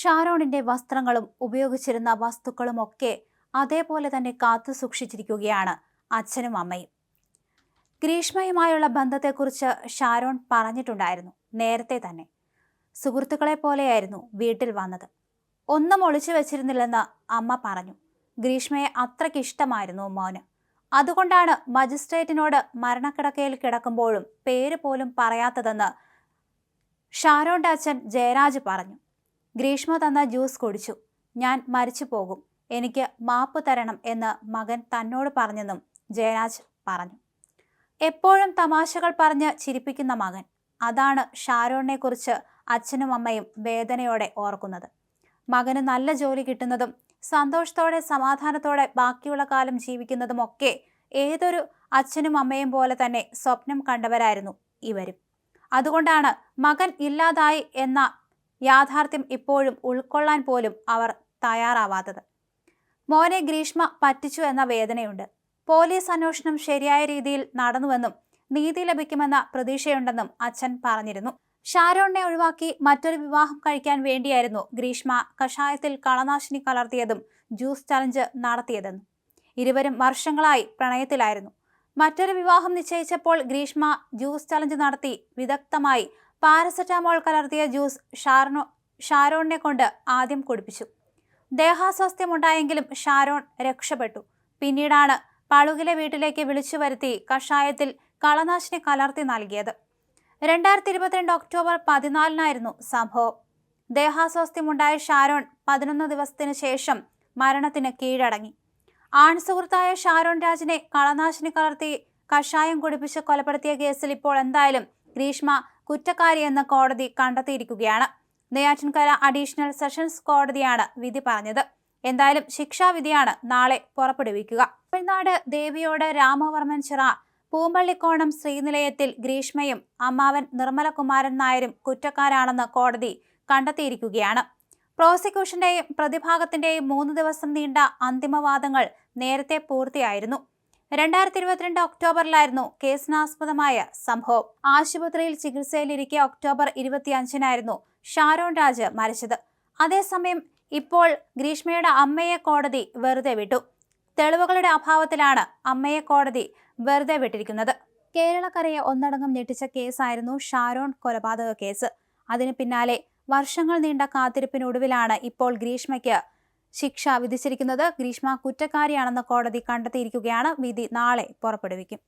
ഷാരോണിന്റെ വസ്ത്രങ്ങളും ഉപയോഗിച്ചിരുന്ന വസ്തുക്കളും ഒക്കെ അതേപോലെ തന്നെ കാത്തു സൂക്ഷിച്ചിരിക്കുകയാണ് അച്ഛനും അമ്മയും. ഗ്രീഷ്മയുമായുള്ള ബന്ധത്തെക്കുറിച്ച് ഷാരോൺ പറഞ്ഞിട്ടുണ്ടായിരുന്നു നേരത്തെ തന്നെ. സുഹൃത്തുക്കളെ പോലെയായിരുന്നു വീട്ടിൽ വന്നത്. ഒന്നും ഒളിച്ചു വെച്ചിരുന്നില്ലെന്ന് അമ്മ പറഞ്ഞു. ഗ്രീഷ്മയെ അത്രയ്ക്ക് ഇഷ്ടമായിരുന്നു മോന്. അതുകൊണ്ടാണ് മജിസ്ട്രേറ്റിനോട് മരണക്കിടക്കയിൽ കിടക്കുമ്പോഴും പേര് പോലും പറയാത്തതെന്ന് ഷാരോൺ അച്ഛൻ ജയരാജ് പറഞ്ഞു. ഗ്രീഷ്മ തന്ന ജ്യൂസ് കുടിച്ചു. ഞാൻ മരിച്ചു പോകും. എനിക്ക് മാപ്പ് തരണം എന്ന് മകൻ തന്നോട് പറഞ്ഞെന്നും ജയരാജ് പറഞ്ഞു. എപ്പോഴും തമാശകൾ പറഞ്ഞ് ചിരിപ്പിക്കുന്ന മകൻ. അതാണ് ഷാരോണിനെ കുറിച്ച് അച്ഛനും അമ്മയും വേദനയോടെ ഓർക്കുന്നത്. മകന് നല്ല ജോലി കിട്ടുന്നതും സന്തോഷത്തോടെ സമാധാനത്തോടെ ബാക്കിയുള്ള കാലം ജീവിക്കുന്നതും ഒക്കെ ഏതൊരു അച്ഛനും അമ്മയും പോലെ തന്നെ സ്വപ്നം കണ്ടവരായിരുന്നു ഇവരും. അതുകൊണ്ടാണ് മകൻ ഇല്ലാതായി എന്ന യാഥാർത്ഥ്യം ഇപ്പോഴും ഉൾക്കൊള്ളാൻ പോലും അവർ തയ്യാറാവാത്തത്. മോനെ ഗ്രീഷ്മ പറ്റിച്ചു എന്ന വേദനയുണ്ട്. പോലീസ് അന്വേഷണം ശരിയായ രീതിയിൽ നടന്നുവെന്നും നീതി ലഭിക്കുമെന്ന പ്രതീക്ഷയുണ്ടെന്നും അച്ഛൻ പറഞ്ഞിരുന്നു. ഷാരോണിനെ ഒഴിവാക്കി മറ്റൊരു വിവാഹം കഴിക്കാൻ വേണ്ടിയായിരുന്നു ഗ്രീഷ്മ കഷായത്തിൽ കളനാശിനി കലർത്തിയതും ജ്യൂസ് ചലഞ്ച് നടത്തിയതെന്നും. ഇരുവരും വർഷങ്ങളായി പ്രണയത്തിലായിരുന്നു. മറ്റൊരു വിവാഹം നിശ്ചയിച്ചപ്പോൾ ഗ്രീഷ്മ ജ്യൂസ് ചലഞ്ച് നടത്തി വിദഗ്ധമായി പാരസെറ്റാമോൾ കലർത്തിയ ജ്യൂസ് ഷാർണോ ഷാരോണിനെ കൊണ്ട് ആദ്യം കുടിപ്പിച്ചു. ദേഹാസ്വാസ്ഥ്യമുണ്ടായെങ്കിലും ഷാരോൺ രക്ഷപ്പെട്ടു. പിന്നീടാണ് പളുകിലെ വീട്ടിലേക്ക് വിളിച്ചു വരുത്തി കഷായത്തിൽ കളനാശിനി കലർത്തി നൽകിയത്. രണ്ടായിരത്തി ഇരുപത്തിരണ്ട് ഒക്ടോബർ പതിനാലിനായിരുന്നു സംഭവം. ദേഹാസ്വാസ്ഥ്യമുണ്ടായ ഷാരോൺ പതിനൊന്ന് ദിവസത്തിനു ശേഷം മരണത്തിന് കീഴടങ്ങി. ആൺസുഹൃത്തായ ഷാരോൺ രാജിനെ കളനാശിനി കലർത്തി കഷായം കുടിപ്പിച്ച് കൊലപ്പെടുത്തിയ കേസിൽ ഇപ്പോൾ എന്തായാലും ഗ്രീഷ്മ കുറ്റക്കാരിയെന്ന് കോടതി കണ്ടെത്തിയിരിക്കുകയാണ്. നെയ്യാറ്റിൻകര അഡീഷണൽ സെഷൻസ് കോടതിയാണ് വിധി പറഞ്ഞത്. എന്തായാലും ശിക്ഷാവിധിയാണ് നാളെ പുറപ്പെടുവിക്കുക. തമിഴ്നാട് ദേവിയോട് രാമവർമ്മൻ ചിറ പൂമ്പള്ളിക്കോണം ശ്രീനിലയത്തിൽ ഗ്രീഷ്മയും അമ്മാവൻ നിർമ്മലകുമാരൻ നായരും കുറ്റക്കാരാണെന്ന് കോടതി കണ്ടെത്തിയിരിക്കുകയാണ്. പ്രോസിക്യൂഷന്റെയും പ്രതിഭാഗത്തിന്റെയും മൂന്ന് ദിവസം നീണ്ട അന്തിമവാദങ്ങൾ നേരത്തെ പൂർത്തിയായിരുന്നു. രണ്ടായിരത്തി ഇരുപത്തിരണ്ട് ഒക്ടോബറിലായിരുന്നു കേസിനാസ്പദമായ സംഭവം. ആശുപത്രിയിൽ ചികിത്സയിലിരിക്കെ ഒക്ടോബർ ഇരുപത്തിയഞ്ചിനായിരുന്നു ഷാരോൺ രാജ് മരിച്ചത്. അതേസമയം ഇപ്പോൾ ഗ്രീഷ്മയുടെ അമ്മയെ കോടതി വെറുതെ വിട്ടു. തെളിവുകളുടെ അഭാവത്തിലാണ് അമ്മയെ കോടതി വെറുതെ വിട്ടിരിക്കുന്നത്. കേരളക്കരയെ ഒന്നടങ്കം ഞെട്ടിച്ച കേസായിരുന്നു ഷാരോൺ കൊലപാതക കേസ്. അതിനു പിന്നാലെ വർഷങ്ങൾ നീണ്ട കാത്തിരിപ്പിനൊടുവിലാണ് ഇപ്പോൾ ഗ്രീഷ്മയ്ക്ക് ശിക്ഷ വിധിച്ചിരിക്കുന്നത് ഗ്രീഷ്മ കുറ്റക്കാരിയാണെന്ന് കോടതി കണ്ടെത്തിയിരിക്കുകയാണ് വിധി. നാളെ പുറപ്പെടുവിക്കും.